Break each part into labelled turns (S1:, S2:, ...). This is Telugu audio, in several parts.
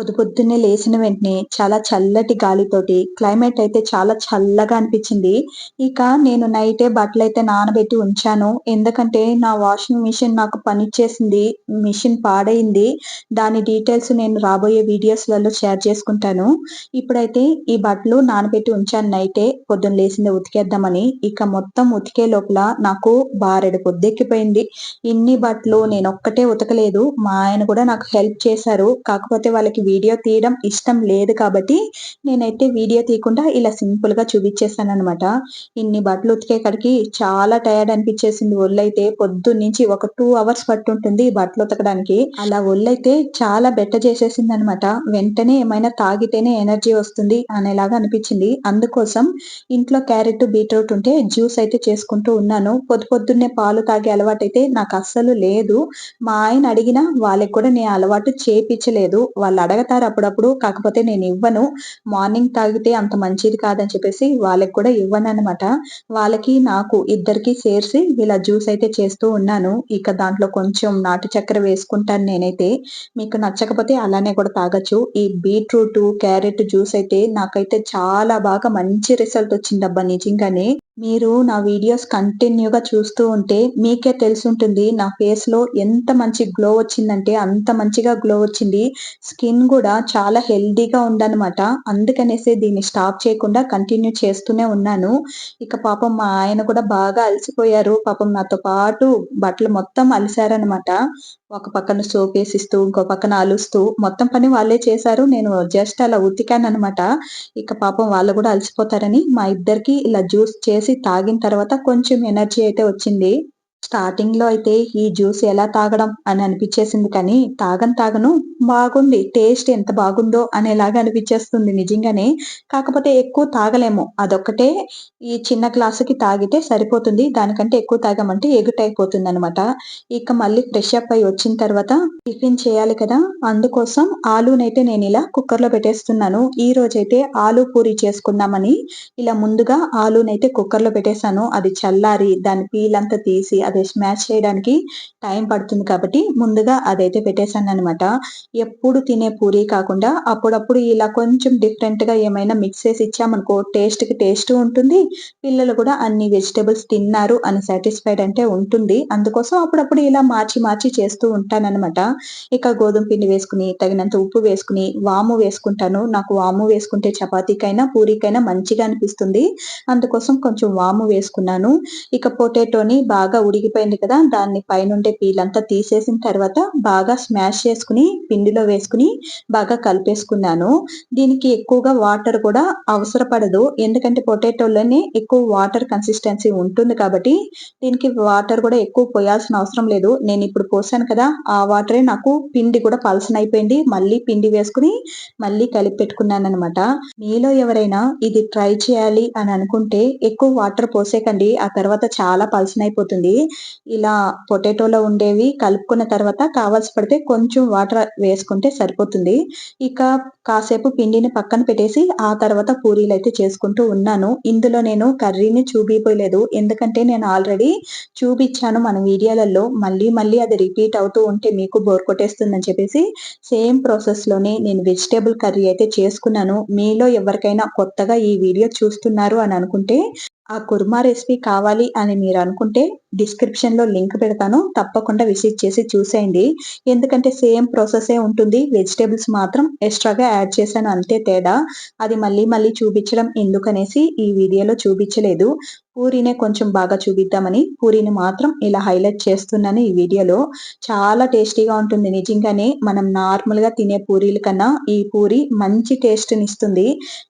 S1: పొద్దు పొద్దున్నే లేచిన వెంటనే చాలా చల్లటి గాలితోటి క్లైమేట్ అయితే చాలా చల్లగా అనిపించింది. ఇక నేను నైటే బట్టలు అయితే నానబెట్టి ఉంచాను. ఎందుకంటే నా వాషింగ్ మిషన్ నాకు పనిచేసింది మిషన్ పాడైంది. దాని డీటెయిల్స్ నేను రాబోయే వీడియోస్లలో షేర్ చేసుకుంటాను. ఇప్పుడైతే ఈ బట్టలు నానబెట్టి ఉంచాను నైటే. పొద్దున్న లేచింది ఉతికేద్దామని. ఇక మొత్తం ఉతికే లోపల నాకు బారెడు పొద్దెక్కిపోయింది. ఇన్ని బట్టలు నేను ఒక్కటే ఉతకలేదు. మా ఆయన కూడా నాకు హెల్ప్ చేశారు. కాకపోతే వాళ్ళకి వీడియో తీయడం ఇష్టం లేదు కాబట్టి నేనైతే వీడియో తీయకుండా ఇలా సింపుల్గా చూపించేసాను అనమాట ఇన్ని బట్టలు ఉతికే కాడికి చాలా టైర్డ్ అనిపించేసింది ఒళ్ళైతే. పొద్దు నుంచి ఒక టూ అవర్స్ పట్టుంటుంది బట్టలు ఉతకడానికి. అలా ఒళ్ళైతే చాలా బెట్ట చేసేసింది అనమాట వెంటనే ఏమైనా తాగితేనే ఎనర్జీ వస్తుంది అనేలాగా అనిపించింది. అందుకోసం ఇంట్లో క్యారెట్ బీట్రూట్ ఉంటే జ్యూస్ అయితే చేసుకుంటూ ఉన్నాను. పొద్దు పొద్దున్నే పాలు తాగే అలవాటు అయితే నాకు అస్సలు లేదు. మా ఆయన అడిగినా వాళ్ళకి కూడా నేను అలవాటు చేపించలేదు. వాళ్ళు అడగతారు అప్పుడప్పుడు. కాకపోతే నేను ఇవ్వను. మార్నింగ్ తాగితే అంత మంచిది కాదని చెప్పేసి వాళ్ళకి కూడా ఇవ్వను అనమాట వాళ్ళకి నాకు ఇద్దరికి చేర్చి ఇలా జ్యూస్ అయితే చేస్తూ ఉన్నాను. ఇక దాంట్లో కొంచెం నాటు చక్కెర వేసుకుంటాను నేనైతే. మీకు నచ్చకపోతే అలానే కూడా తాగొచ్చు. ఈ బీట్రూట్ క్యారెట్ జ్యూస్ అయితే నాకైతే చాలా బాగా మంచి రిజల్ట్ వచ్చిందబ్బా నిజంగానే. మీరు నా వీడియోస్ కంటిన్యూగా చూస్తూ ఉంటే మీకే తెలుసుంటుంది నా ఫేస్లో ఎంత మంచి గ్లో వచ్చిందంటే అంత మంచిగా గ్లో వచ్చింది. స్కిన్ కూడా చాలా హెల్దీగా ఉందన్నమాట. అందుకనేసి దీన్ని స్టాప్ చేయకుండా కంటిన్యూ చేస్తూనే ఉన్నాను. ఇక పాపం మా ఆయన కూడా బాగా అలసిపోయారు. పాపం నాతో పాటు బట్టలు మొత్తం అలిసారనమాట ఒక పక్కన సోప్ వేసిస్తూ ఇంకో పక్కన అలుస్తూ మొత్తం పని వాళ్ళే చేశారు. నేను జస్ట్ అలా ఉతికాను అనమాట ఇక పాపం వాళ్ళు కూడా అలసిపోతారని మా ఇద్దరికి ఇలా జ్యూస్ చేసి తాగిన తర్వాత కొంచెం ఎనర్జీ అయితే వచ్చింది. స్టార్టింగ్లో అయితే ఈ జ్యూస్ ఎలా తాగడం అని అనిపించేసింది కానీ తాగను తాగను బాగుంది. టేస్ట్ ఎంత బాగుందో అనేలాగా అనిపించేస్తుంది నిజంగానే. కాకపోతే ఎక్కువ తాగలేము. అదొక్కటే ఈ చిన్న గ్లాసుకి తాగితే సరిపోతుంది. దానికంటే ఎక్కువ తాగామంటే ఎగుటైపోతుంది అయిపోతుంది అనమాట ఇక మళ్ళీ ఫ్రెష్ అప్ అయి వచ్చిన తర్వాత టిఫిన్ చేయాలి కదా. అందుకోసం ఆలూనైతే నేను ఇలా కుక్కర్లో పెట్టేస్తున్నాను. ఈ రోజైతే ఆలూ పూరి చేసుకుందామని ఇలా ముందుగా ఆలూనైతే కుక్కర్లో పెట్టేశాను. అది చల్లారి దాని పీలంతా తీసి అది స్మాష్ చేయడానికి టైం పడుతుంది కాబట్టి ముందుగా అదైతే పెట్టేశాను అనమాట ఎప్పుడు తినే పూరి కాకుండా అప్పుడప్పుడు ఇలా కొంచెం డిఫరెంట్గా ఏమైనా మిక్స్ చేసి ఇచ్చామనుకో టేస్ట్కి టేస్ట్ ఉంటుంది పిల్లలు కూడా అన్ని వెజిటేబుల్స్ తిన్నారు అని సాటిస్ఫైడ్ అంటే ఉంటుంది. అందుకోసం అప్పుడప్పుడు ఇలా మార్చి మార్చి చేస్తూ ఉంటానన్నమాట. ఇక గోధుమ పిండి వేసుకుని తగినంత ఉప్పు వేసుకుని వాము వేసుకుంటాను. నాకు వాము వేసుకుంటే చపాతీకైనా పూరికైనా మంచిగా అనిపిస్తుంది. అందుకోసం కొంచెం వాము వేసుకున్నాను. ఇక పొటాటోని బాగా ఉడి ఉడిగిపోయింది కదా దాన్ని పైనుండే పీలంతా తీసేసిన తర్వాత బాగా స్మాష్ చేసుకుని పిండిలో వేసుకుని బాగా కలిపేసుకున్నాను. దీనికి ఎక్కువగా వాటర్ కూడా అవసరపడదు. ఎందుకంటే పొటాటోలోనే ఎక్కువ వాటర్ కన్సిస్టెన్సీ ఉంటుంది కాబట్టి దీనికి వాటర్ కూడా ఎక్కువ పోయాల్సిన అవసరం లేదు. నేను ఇప్పుడు పోసాను కదా ఆ వాటరే నాకు పిండి కూడా పలసన అయిపోయింది. మళ్ళీ పిండి వేసుకుని మళ్ళీ కలిపి పెట్టుకున్నాను అనమాట మీలో ఎవరైనా ఇది ట్రై చేయాలి అని అనుకుంటే ఎక్కువ వాటర్ పోసేకండి. ఆ తర్వాత చాలా పలసన అయిపోతుంది. ఇలా పొటాటోలో ఉండేవి కలుపుకున్న తర్వాత కావాల్సి పడితే కొంచెం వాటర్ వేసుకుంటే సరిపోతుంది. ఇక కాసేపు పిండిని పక్కన పెట్టేసి ఆ తర్వాత పూరీలు అయితే చేసుకుంటూ ఉన్నాను. ఇందులో నేను కర్రీని చూపిపోయలేదు ఎందుకంటే నేను ఆల్రెడీ చూపించాను మన వీడియోలలో. మళ్ళీ మళ్ళీ అది రిపీట్ అవుతూ ఉంటే మీకు బోర్ కొట్టేస్తుందని చెప్పేసి సేమ్ ప్రాసెస్లోనే నేను వెజిటేబుల్ కర్రీ అయితే చేసుకున్నాను. మీలో ఎవరికైనా కొత్తగా ఈ వీడియో చూస్తున్నారు అని అనుకుంటే ఆ కుర్మా రెసిపీ కావాలి అని మీరు అనుకుంటే డిస్క్రిప్షన్లో లింక్ పెడతాను. తప్పకుండా విజిట్ చేసి చూసేయండి. ఎందుకంటే సేమ్ ప్రాసెసే ఉంటుంది. వెజిటేబుల్స్ మాత్రం ఎక్స్ట్రాగా యాడ్ చేశాను. అంతే తేడా. అది మళ్ళీ మళ్ళీ చూపించడం ఎందుకనేసి ఈ వీడియోలో చూపించలేదు. పూరినే కొంచెం బాగా చూపిద్దామని పూరిని మాత్రం ఇలా హైలైట్ చేస్తున్నాను ఈ వీడియోలో. చాలా టేస్టీగా ఉంటుంది. నిజంగానే మనం నార్మల్గా తినే పూరీల కన్నా ఈ పూరి మంచి టేస్ట్ ఇస్తుంది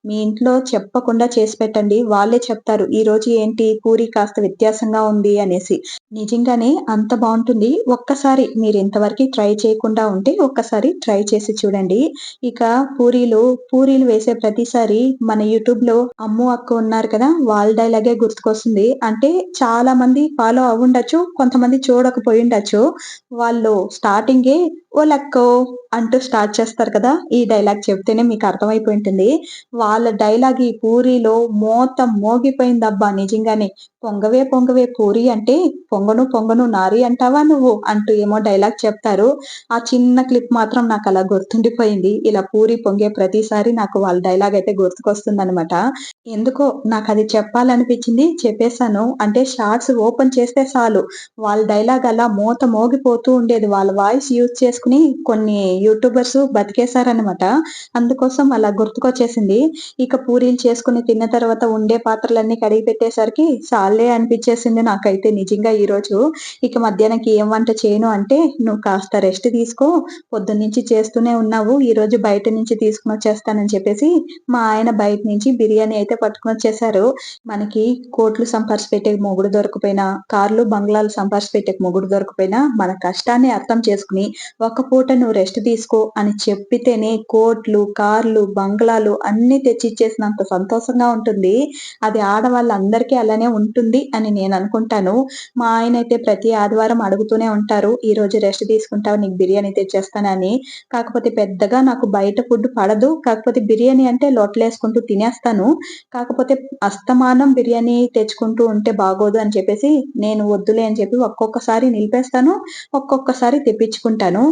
S1: మీ ఇంట్లో చెప్పకుండా చేసి పెట్టండి. వాళ్ళే చెప్తారు ఈ రోజు ఏంటి? పూరి కాస్త వ్యత్యాసంగా ఉంది అనేసి. నిజంగానే అంత బాగుంటుంది. ఒక్కసారి మీరు ఇంతవరకు ట్రై చేయకుండా ఉంటే ఒక్కసారి ట్రై చేసి చూడండి. ఇక పూరీలు పూరీలు వేసే ప్రతిసారి మన యూట్యూబ్లో అమ్ము అక్క ఉన్నారు కదా వాళ్ళ డైలాగే గుర్తుకో వస్తుంది. అంటే చాలా మంది ఫాలో అవ్వుండొచ్చు కొంతమంది చూడకపోయి ఉండొచ్చు వాళ్ళు స్టార్టింగే ఓ లక్కో అంటూ స్టార్ట్ చేస్తారు కదా ఈ డైలాగ్ చెప్తేనే మీకు అర్థమైపోయి ఉంటుంది. వాళ్ళ డైలాగ్ ఈ పూరిలో మోత మోగిపోయిందబ్బా నిజంగానే. పొంగవే పొంగవే పూరి అంటే పొంగను పొంగను నారి అంటావా నువ్వు అంటూ ఏమో డైలాగ్ చెప్తారు. ఆ చిన్న క్లిప్ మాత్రం నాకు అలా గుర్తుండిపోయింది. ఇలా పూరి పొంగే ప్రతిసారి నాకు వాళ్ళ డైలాగ్ అయితే గుర్తుకొస్తుంది అనమాట ఎందుకో నాకు అది చెప్పాలనిపించింది. చెప్పేశాను. అంటే షార్ట్స్ ఓపెన్ చేస్తే చాలు. వాళ్ళ డైలాగ్ అలా మోత మోగిపోతూ ఉండేది. వాళ్ళ వాయిస్ యూజ్ చేసుకుని కొన్ని యూట్యూబర్స్ బతికేశారనమాట అందుకోసం అలా గుర్తుకొచ్చేసింది. ఇక పూరీలు చేసుకుని తిన్న తర్వాత ఉండే పాత్రలన్నీ కడిగి పెట్టేసరికి చాలే అనిపించేసింది నాకైతే నిజంగా ఈ రోజు. ఇక మధ్యాహ్నంకి ఏం వంట చేయను అంటే నువ్వు కాస్త రెస్ట్ తీసుకో పొద్దున్నుంచి చేస్తూనే ఉన్నావు ఈ రోజు బయట నుంచి తీసుకుని వచ్చేస్తానని చెప్పేసి మా ఆయన బయట నుంచి బిర్యానీ అయితే పట్టుకుని వచ్చేసారు మనకి కోట్లు సంపాదించి పెట్టే మొగుడు దొరకపోయినా కార్లు బంగ్లాలు సంపాదించి పెట్టే మొగుడు దొరకపోయినా మన కష్టాన్ని అర్థం చేసుకుని ఒక్కపూట పూట నువ్వు రెస్ట్ తీసుకో అని చెప్పితేనే కోట్లు కార్లు బంగ్లాలు అన్ని తెచ్చిచ్చేసినంత సంతోషంగా ఉంటుంది. అది ఆడవాళ్ళందరికీ అలానే ఉంటుంది అని నేను అనుకుంటాను. మా ఆయన అయితే ప్రతి ఆదివారం అడుగుతూనే ఉంటారు ఈ రోజు రెస్ట్ తీసుకుంటావు నీకు బిర్యానీ తెచ్చేస్తానని కాకపోతే పెద్దగా నాకు బయట ఫుడ్ పడదు. కాకపోతే బిర్యానీ అంటే లోట్లేసుకుంటూ తినేస్తాను. కాకపోతే అస్తమానం బిర్యానీ తెచ్చుకుంటూ ఉంటే బాగోదు అని చెప్పేసి నేను వద్దులే అని చెప్పి ఒక్కొక్కసారి నిలిపేస్తాను ఒక్కొక్కసారి తెప్పించుకుంటాను.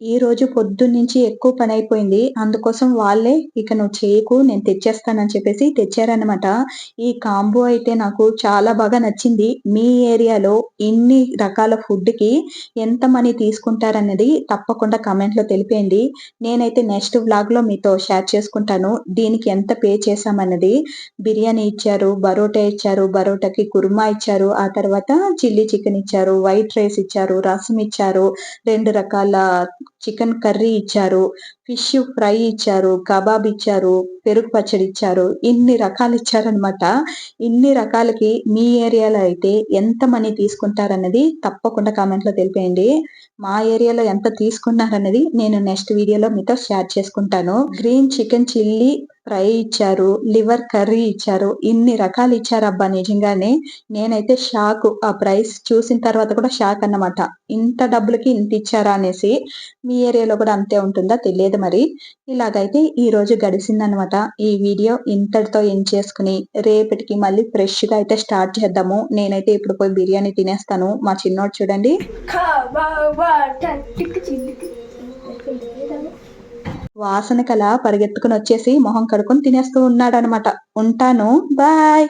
S1: ఈ రోజు పొద్దున్నుంచి ఎక్కువ పని అయిపోయింది. అందుకోసం వాళ్ళే ఇక నువ్వు చేయకు నేను తెచ్చేస్తానని చెప్పేసి తెచ్చారనమాట ఈ కాంబో అయితే నాకు చాలా బాగా నచ్చింది. మీ ఏరియాలో ఇన్ని రకాల ఫుడ్కి ఎంత మనీ తీసుకుంటారన్నది తప్పకుండా కామెంట్లో తెలిపేయండి. నేనైతే నెక్స్ట్ వ్లాగ్లో మీతో షేర్ చేసుకుంటాను. దీనికి ఎంత పే చేశామన్నది. బిర్యానీ ఇచ్చారు బరోటా ఇచ్చారు బరోటాకి కుర్మా ఇచ్చారు ఆ తర్వాత చిల్లీ చికెన్ ఇచ్చారు వైట్ రైస్ ఇచ్చారు రసం ఇచ్చారు రెండు రకాల చికెన్ కర్రీ ఇచ్చారు. ఫిష్ ఫ్రై ఇచ్చారు కబాబ్ ఇచ్చారు పెరుగు పచ్చడి ఇచ్చారు. ఇన్ని రకాలు ఇచ్చారనమాట ఇన్ని రకాలకి మీ ఏరియాలో అయితే ఎంత మనీ తీసుకుంటారన్నది తప్పకుండా కామెంట్లో తెలిపేయండి. మా ఏరియాలో ఎంత తీసుకున్నారన్నది నేను నెక్స్ట్ వీడియోలో మీతో షేర్ చేసుకుంటాను. గ్రీన్ చికెన్ చిల్లీ ఫ్రై ఇచ్చారు లివర్ కర్రీ ఇచ్చారు ఇన్ని రకాలు ఇచ్చారు అబ్బా నిజంగానే. నేనైతే షాక్. ఆ ప్రైస్ చూసిన తర్వాత కూడా షాక్ అన్నమాట. ఇంత డబ్బులకి ఇంత ఇచ్చారా అనేసి మీ ఏరియాలో కూడా అంతే ఉంటుందా తెలియదు మరి. ఇలాగైతే ఈ రోజు గడిచిందనమాట ఈ వీడియో ఇంతటితో ఏం చేసుకుని రేపటికి మళ్ళీ ఫ్రెష్గా అయితే స్టార్ట్ చేద్దాము. నేనైతే ఇప్పుడు పోయి బిర్యానీ తినేస్తాను. మా చిన్నోడు చూడండి. వాసన కల పరిగెత్తుకుని వచ్చేసి మొహం కడుకొని తినేస్తూ ఉన్నాడు అనమాట ఉంటాను. బాయ్.